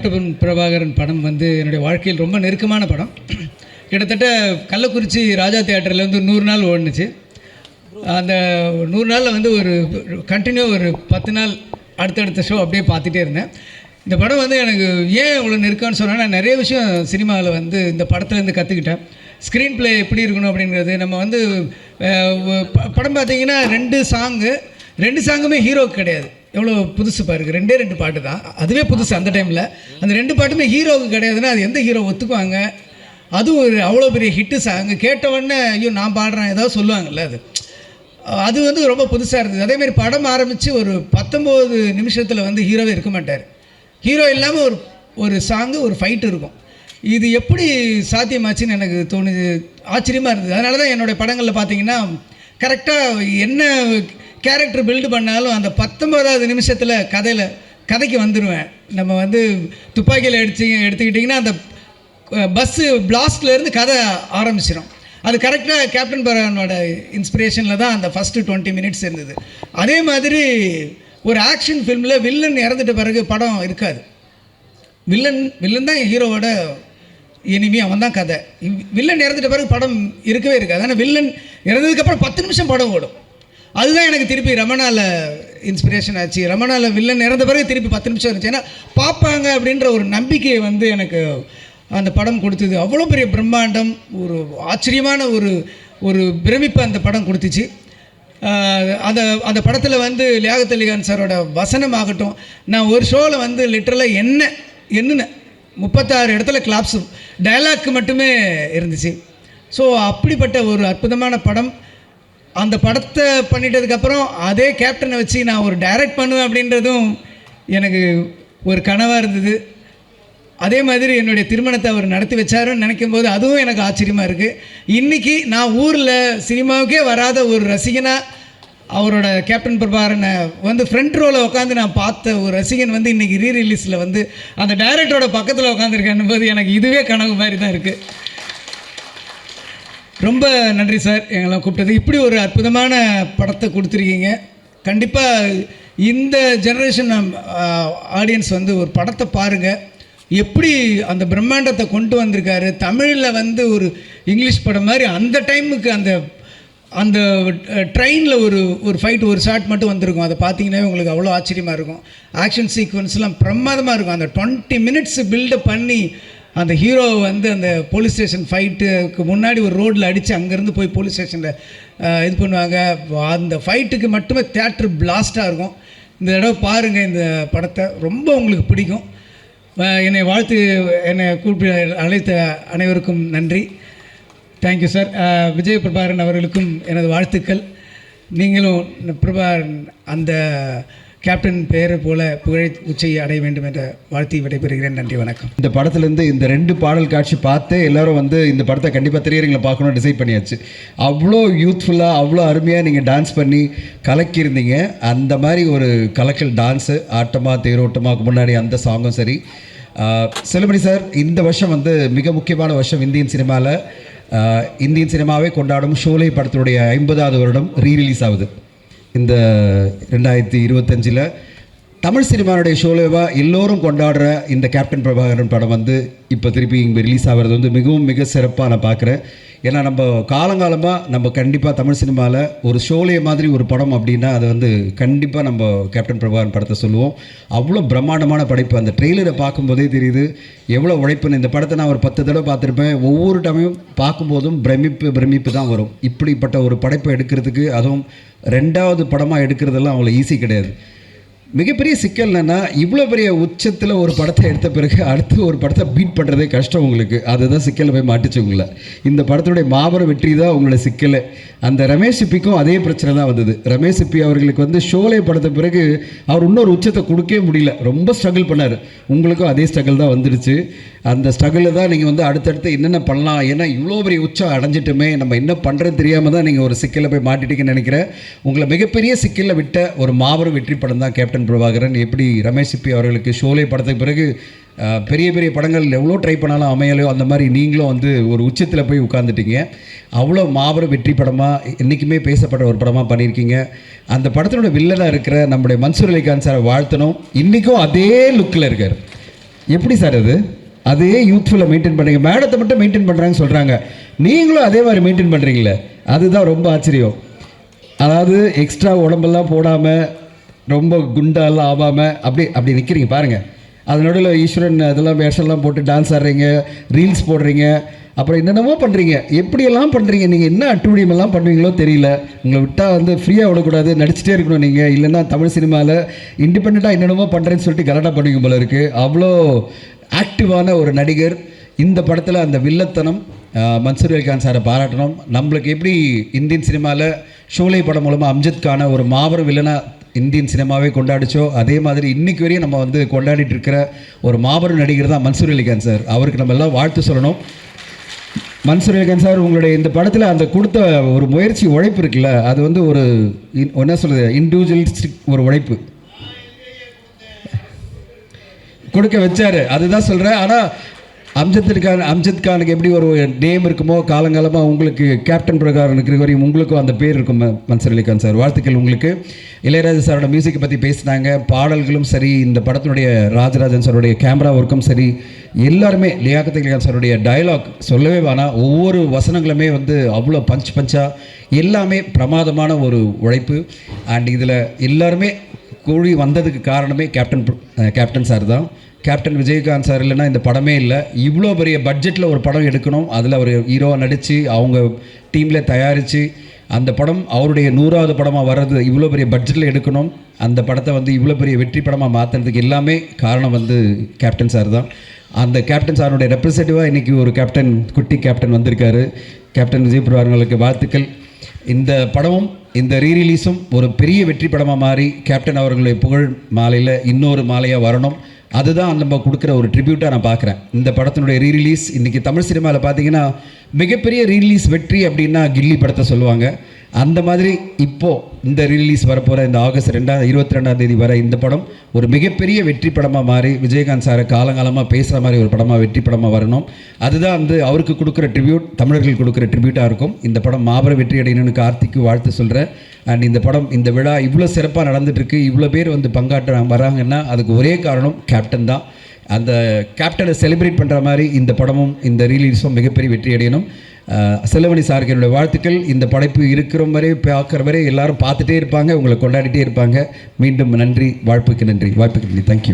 Doctor Prabhakaran படம் வந்து என்னுடைய வாழ்க்கையில் ரொம்ப நெருக்கமான படம். கிட்டத்தட்ட கள்ளக்குறிச்சி ராஜா தியேட்டரில் வந்து நூறு நாள் ஓடுனுச்சு. அந்த நூறு நாளில் வந்து ஒரு கண்டினியூ ஒரு பத்து நாள் அடுத்தடுத்த ஷோ அப்படியே பார்த்துட்டே இருந்தேன். இந்த படம் வந்து எனக்கு ஏன் இவ்வளோ நெருக்கம்னு சொன்னால் நான் நிறைய விஷயம் சினிமாவில் வந்து இந்த படத்துலேருந்து கற்றுக்கிட்டேன் ஸ்க்ரீன் ப்ளே எப்படி இருக்கணும் அப்படிங்கிறது நம்ம வந்து ப- படம் பார்த்திங்கன்னா ரெண்டு சாங்கு ரெண்டு சாங்குமே ஹீரோக்கு கிடையாது. எவ்வளோ புதுசு பாருங்க. ரெண்டே ரெண்டு பாட்டு தான். அதுவே புதுசு அந்த டைமில் அந்த ரெண்டு பாட்டுமே ஹீரோவுக்கு கிடையாதுன்னா அது எந்த ஹீரோ ஒத்துக்குவாங்க? அது ஒரு அவ்வளோ பெரிய ஹிட்டு சாங் கேட்டவொடனே ஐயோ நான் பாடுறேன் ஏதாவது சொல்லுவாங்கல்ல அது. அது வந்து ரொம்ப புதுசாக இருந்தது. அதேமாதிரி படம் ஆரம்பித்து ஒரு பத்தொம்போது நிமிஷத்தில் வந்து ஹீரோவே இருக்க மாட்டார். ஹீரோ இல்லாமல் ஒரு ஒரு சாங்கு ஒரு ஃபைட் இருக்கும். இது எப்படி சாத்தியமாச்சுன்னு எனக்கு தோணுது. ஆச்சரியமாக இருந்தது. அதனால தான் என்னுடைய படங்களில் பார்த்தீங்கன்னா கரெக்டாக என்ன கேரக்டர் பில்டு பண்ணாலும் அந்த பத்தொன்பதாவது நிமிஷத்தில் கதையில் கதைக்கு வந்துடுவேன் நம்ம வந்து துப்பாக்கியில் அடிச்சு எடுத்துக்கிட்டிங்கன்னா அந்த பஸ்ஸு பிளாஸ்ட்லேருந்து கதை ஆரம்பிச்சிடும் அது கரெக்டாக கேப்டன் பரவனோட இன்ஸ்பிரேஷனில் தான் அந்த ஃபஸ்ட்டு டுவெண்ட்டி மினிட்ஸ் இருந்தது. அதே மாதிரி ஒரு ஆக்ஷன் ஃபிலிமில் வில்லன் இறந்துட்ட பிறகு படம் இருக்காது. வில்லன் வில்லன் தான் ஹீரோவோட இனிமே அவன் தான் கதை. வில்லன் இறந்துட்ட பிறகு படம் இருக்கவே இருக்காது. ஆனால் வில்லன் இறந்ததுக்கப்புறம் பத்து நிமிஷம் படம் ஓடும். அதுதான் எனக்கு திருப்பி ரமணாவில் இன்ஸ்பிரேஷன் ஆச்சு. ரமணாவில் வில்லன் இறந்த பிறகு திருப்பி பத்து நிமிஷம் இருந்துச்சு. ஏன்னா பார்ப்பாங்க அப்படின்ற ஒரு நம்பிக்கையை வந்து எனக்கு அந்த படம் கொடுத்தது. அவ்வளோ பெரிய பிரம்மாண்டம் ஒரு ஆச்சரியமான ஒரு ஒரு பிரமிப்பை அந்த படம் கொடுத்துச்சு. அந்த அந்த படத்தில் வந்து லியாகத் அலிகான் சாரோட வசனம் ஆகட்டும். நான் ஒரு ஷோவில் வந்து லிட்டரலாக என்ன என்னென்ன முப்பத்தாறு இடத்துல கிளாப்ஸு டயலாக் மட்டுமே இருந்துச்சு. ஸோ அப்படிப்பட்ட ஒரு அற்புதமான படம். அந்த படத்தை பண்ணிட்டதுக்கப்புறம் அதே கேப்டனை வச்சு நான் ஒரு டைரக்ட் பண்ணுவேன் அப்படின்றதும் எனக்கு ஒரு கனவாக இருந்தது. அதே மாதிரி என்னுடைய திருமணத்தை அவர் நடத்தி வச்சாருன்னு நினைக்கும் போது அதுவும் எனக்கு ஆச்சரியமாக இருக்குது இன்றைக்கி நான் ஊரில் சினிமாவுக்கே வராத ஒரு ரசிகனாக அவரோட கேப்டன் பிரபாரனை வந்து ஃப்ரண்ட் ரோவில் உட்காந்து நான் பார்த்த ஒரு ரசிகன் வந்து இன்றைக்கி ரீ ரிலீஸில் வந்து அந்த டைரக்டரோட பக்கத்தில் உட்காந்துருக்கேன் போது எனக்கு இதுவே கனவு மாதிரி தான் இருக்குது ரொம்ப நன்றி சார். எங்களை கூப்பிட்டது. இப்படி ஒரு அற்புதமான படத்தை கொடுத்துருக்கீங்க. கண்டிப்பாக இந்த ஜெனரேஷன் ஆடியன்ஸ் வந்து ஒரு படத்தை பாருங்கள் எப்படி அந்த பிரம்மாண்டத்தை கொண்டு வந்திருக்காரு. தமிழில் வந்து ஒரு இங்கிலீஷ் படம் மாதிரி அந்த டைமுக்கு அந்த அந்த ட்ரெயினில் ஒரு ஒரு ஃபைட் ஒரு ஷாட் மட்டும் வந்திருக்கும். அதை பார்த்தீங்கன்னா உங்களுக்கு அவ்வளோ ஆச்சரியமாக இருக்கும். ஆக்ஷன் சீக்வன்ஸ்லாம் பிரமாதமாக இருக்கும். அந்த டுவெண்ட்டி மினிட்ஸ் பில்டப் பண்ணி அந்த ஹீரோ வந்து அந்த போலீஸ் ஸ்டேஷன் ஃபைட்டுக்கு முன்னாடி ஒரு ரோட்டில் அடித்து அங்கேருந்து போய் போலீஸ் ஸ்டேஷனில் இது பண்ணுவாங்க. அந்த ஃபைட்டுக்கு மட்டுமே தேட்ரு பிளாஸ்ட்டாக இருக்கும். இந்த தடவை பாருங்கள் இந்த படத்தை. ரொம்ப உங்களுக்கு பிடிக்கும். என்னை வாழ்த்து என்னை கூப்பிட அழைத்த அனைவருக்கும் நன்றி. தேங்க்யூ சார் விஜய் பிரபாகரன் அவர்களுக்கும் எனது வாழ்த்துக்கள். நீங்களும் பிரபாகரன் அந்த கேப்டன் பெயரை போல புகழை உச்சையை அடைய வேண்டும் என்ற வாழ்த்தி விடைபெறுகிறேன். நன்றி வணக்கம். இந்த படத்துலேருந்து இந்த ரெண்டு பாடல் காட்சி பார்த்து எல்லாரும் வந்து இந்த படத்தை கண்டிப்பாக திரையரங்களை பார்க்கணும்னு டிசைட் பண்ணியாச்சு. அவ்வளோ யூத்ஃபுல்லாக அவ்வளோ அருமையாக நீங்கள் டான்ஸ் பண்ணி கலக்கியிருந்தீங்க. அந்த மாதிரி ஒரு கலக்கல் டான்ஸு ஆட்டமாக தேரோட்டமாக முன்னாடி அந்த சாங்கும் சரி. செலுமணி சார் இந்த வருஷம் வந்து மிக முக்கியமான வருஷம் இந்தியன் சினிமாவில் இந்தியன் சினிமாவே கொண்டாடும் ஷோலை படத்தினுடைய ஐம்பதாவது வருடம் ரீ ரிலீஸ் ஆகுது. இந்த ரெண்டாயிரத்தி இருபத்தஞ்சில் தமிழ் சினிமாவுடைய ஷோலேவா எல்லோரும் கொண்டாடுற இந்த கேப்டன் பிரபாகரன் படம் வந்து இப்போ திருப்பி இங்கே ரிலீஸ் ஆகிறது வந்து மிகவும் மிக சிறப்பாக நான் பார்க்குறேன் ஏன்னா நம்ம காலங்காலமாக நம்ம கண்டிப்பாக தமிழ் சினிமாவில் ஒரு ஷோலே மாதிரி ஒரு படம் அப்படின்னா அது வந்து கண்டிப்பாக நம்ம கேப்டன் பிரபாகரன் படத்தை சொல்லுவோம். அவ்வளோ பிரம்மாண்டமான படைப்பு. அந்த ட்ரெய்லரை பார்க்கும்போதே தெரியுது எவ்வளோ உழைப்புன்னு. இந்த படத்தை நான் ஒரு பத்து தடவை பார்த்துருப்பேன். ஒவ்வொரு டைமும் பார்க்கும்போதும் பிரமிப்பு பிரமிப்பு தான் வரும். இப்படிப்பட்ட ஒரு படைப்பை எடுக்கிறதுக்கு அதுவும் ரெண்டாவது படமாக எடுக்கிறதெல்லாம் அவ்வளோ ஈஸி கிடையாது. மிகப்பெரிய சிக்கல் என்னென்னா இவ்வளோ பெரிய உச்சத்தில் ஒரு படத்தை எடுத்த பிறகு அடுத்து ஒரு படத்தை பீட் பண்ணுறதே கஷ்டம் உங்களுக்கு. அதுதான் சிக்கலில் போய் மாட்டுச்சு உங்களை. இந்த படத்துடைய மாபெரும் வெற்றி தான் உங்களோட சிக்கல். அந்த ரமேஷ் சிப்பிக்கும் அதே பிரச்சனை தான் வந்தது. ரமேஷ் சிப்பி அவர்களுக்கு வந்து ஷோலே படத்த பிறகு அவர் இன்னொரு உச்சத்தை கொடுக்கவே முடியல. ரொம்ப ஸ்ட்ரகிள் பண்ணார். உங்களுக்கும் அதே ஸ்ட்ரகிள் தான் வந்துடுச்சு அந்த ஸ்ட்ரகிளில் தான் நீங்கள் வந்து அடுத்தடுத்து என்னென்ன பண்ணலாம் ஏன்னா இவ்வளோ பெரிய உச்சம் அடைஞ்சிட்டுமே நம்ம என்ன பண்ணுறது தெரியாமல் தான் நீங்கள் ஒரு சிக்கலில் போய் மாட்டிட்டீங்கன்னு நினைக்கிறேன். உங்களை மிகப்பெரிய சிக்கலில் விட்ட ஒரு மாபெரும் வெற்றி படம் தான் கேப்டன் பிரபாகரன் எப்படி ரமேஷ் சிப்பி அவர்களுக்கு ஷோலே படத்துக்கு பிறகு பெரிய பெரிய படங்கள் எவ்வளோ ட்ரை பண்ணாலும் அமையலையோ அந்த மாதிரி நீங்களும் வந்து ஒரு உச்சத்தில் போய் உட்காந்துட்டீங்க அவ்வளோ மாபெரும் வெற்றி படமாக என்றைக்குமே பேசப்பட்ட ஒரு படமாக பண்ணியிருக்கீங்க. அந்த படத்தினோட வில்லனாக இருக்கிற நம்முடைய மன்சூர் அலிகான் சாரை வாழ்த்தணும். இன்றைக்கும் அதே லுக்கில் இருக்கார். எப்படி சார் அது? அதே யூத்ஃபுல்லாக மெயின்டைன் பண்ணுறீங்க மேடத்தை மட்டும் மெயின்டைன் பண்ணுறாங்கன்னு சொல்கிறாங்க நீங்களும் அதே மாதிரி மெயின்டைன் பண்ணுறீங்களே அதுதான் ரொம்ப ஆச்சரியம். அதாவது எக்ஸ்ட்ரா உடம்பெல்லாம் போடாமல் ரொம்ப குண்டாலாம் ஆகாமல் அப்படி அப்படி நிற்கிறீங்க பாருங்கள் அது நடுவில் ஈஸ்வரன் அதெல்லாம் வேஷம்லாம் போட்டு டான்ஸ் ஆடுறீங்க ரீல்ஸ் போடுறீங்க அப்புறம் என்னென்னமோ பண்ணுறீங்க எப்படியெல்லாம் பண்ணுறீங்க நீங்கள் என்ன அட்டுழியமெல்லாம் பண்ணுவீங்களோ தெரியல. உங்களை விட்டால் வந்து ஃப்ரீயாக விடக்கூடாது நடிச்சிட்டே இருக்கணும் நீங்கள் இல்லைன்னா தமிழ் சினிமாவில் இண்டிபெண்ட்டாக என்னென்னமோ பண்ணுறேன்னு சொல்லிட்டு கரெக்டாக பண்ணுவீங்க போல இருக்குது அவ்வளோ ஆக்டிவான ஒரு நடிகர். இந்த படத்தில் அந்த வில்லத்தனம் மன்சூர் அலிகான் சாரை பாராட்டணும். நம்மளுக்கு எப்படி இந்தியன் சினிமாவில் ஷோலை படம் மூலமாக அம்ஜத்கான ஒரு மாபெரும் வில்லனாக இந்தியன் சினிமாவே கொண்டாடிச்சோ அதே மாதிரி இன்னைக்கு வரையும் நம்ம வந்து கொண்டாடிட்டு இருக்கிற ஒரு மாபெரும் நடிகர் தான் மன்சூர் அலிகான் சார். அவருக்கு நம்ம எல்லாம் வாழ்த்து சொல்லணும். மன்சூர் அலிகான் சார் உங்களுடைய இந்த படத்தில் அந்த கொடுத்த ஒரு முயற்சி உழைப்பு இருக்குல்ல அது வந்து ஒரு இன்- என்ன சொல்றது இண்டிவிஜுவலிஸ்டிக் ஒரு உழைப்பு. கொடுக்க வச்சாரு அதுதான் சொல்கிறேன் ஆனால் அம்ஜத் கான் அம்ஜத் கானுக்கு எப்படி ஒரு நேம் இருக்குமோ காலங்காலமாக உங்களுக்கு கேப்டன் பிரகாரன் இருக்கிற வரையும் உங்களுக்கும் அந்த பேர் இருக்கும் மன்சர் அலிகான் சார். வாழ்த்துக்கள் உங்களுக்கு. இளையராஜா சாரோட மியூசிக்கை பற்றி பேசினாங்க. பாடல்களும் சரி இந்த படத்தினுடைய ராஜராஜன் சாருடைய கேமரா ஒர்க்கும் சரி எல்லாருமே லியாக்கத் அலி சாருடைய டயலாக் சொல்லவே வேணாம். ஒவ்வொரு வசனங்களுமே வந்து அவ்வளோ பஞ்ச் பஞ்சாக எல்லாமே பிரமாதமான ஒரு உழைப்பு. அண்ட் இதில் எல்லாருமே கூழி வந்ததுக்கு காரணமே கேப்டன் கேப்டன் சார் தான். கேப்டன் விஜயகாந்த் சார் இல்லைன்னா இந்த படமே இல்லை. இவ்வளோ பெரிய பட்ஜெட்டில் ஒரு படம் எடுக்கணும். அதில் அவர் ஹீரோவாக நடித்து அவங்க டீமில் தயாரித்து அந்த படம் அவருடைய நூறாவது படமாக வர்றது இவ்வளோ பெரிய பட்ஜெட்டில் எடுக்கணும். அந்த படத்தை வந்து இவ்வளோ பெரிய வெற்றி படமாக மாற்றுறதுக்கு எல்லாமே காரணம் வந்து கேப்டன் சார் தான். அந்த கேப்டன் சாருடைய ரெப்ரசன்டேட்டிவாக இன்றைக்கி ஒரு கேப்டன் குட்டி கேப்டன் வந்திருக்காரு. கேப்டன் விஜய் அவர்களுக்கு வாழ்த்துக்கள். இந்த படமும் இந்த ரீரிலீஸும் ஒரு பெரிய வெற்றி படமாக மாறி கேப்டன் அவர்களுடைய புகழ் மாலையில் இன்னொரு மாலையாக வரணும். அதுதான் நம்ம கொடுக்குற ஒரு ட்ரிபியூட்டாக நான் பார்க்குறேன். இந்த படத்தினுடைய ரீரிலீஸ் இன்றைக்கி தமிழ் சினிமாவில் பார்த்தீங்கன்னா மிகப்பெரிய ரீரிலீஸ் வெற்றி அப்படின்னா கில்லி படத்தை சொல்லுவாங்க. அந்த மாதிரி இப்போது இந்த ரிலீஸ் வரப்போகிற இந்த ஆகஸ்ட் ரெண்டாம் இருபத்தி ரெண்டாம் தேதி வர இந்த படம் ஒரு மிகப்பெரிய வெற்றி படமாக மாறி விஜயகாந்த் சாரை காலங்காலமாக பேசுகிற மாதிரி ஒரு படமாக வெற்றி படமாக வரணும். அதுதான் வந்து அவருக்கு கொடுக்குற ட்ரிபியூட் தமிழர்கள் கொடுக்குற ட்ரிபியூட்டாக இருக்கும். இந்த படம் மாபெரும் வெற்றி அடையணும்னு கார்த்திக்கு வாழ்த்து சொல்கிறேன் அண்ட் இந்த படம் இந்த விழா இவ்வளோ சிறப்பாக நடந்துட்டுருக்கு இவ்வளோ பேர் வந்து பங்காற்ற வராங்கன்னா அதுக்கு ஒரே காரணம் கேப்டன் தான். அந்த கேப்டனை செலிப்ரேட் பண்ணுற மாதிரி இந்த படமும் இந்த ரீலீஸும் மிகப்பெரிய வெற்றி அடையணும். அஹ் செலவணி சாருக்கு என்னுடைய வாழ்த்துக்கள். இந்த படைப்பு இருக்கிற வரை பார்க்குற வரை எல்லாரும் பார்த்துட்டே இருப்பாங்க உங்களை கொண்டாடிட்டே இருப்பாங்க. மீண்டும் நன்றி வாழ்ப்புக்கு நன்றி வாழ்ப்புக்கு நன்றி தேங்க்யூ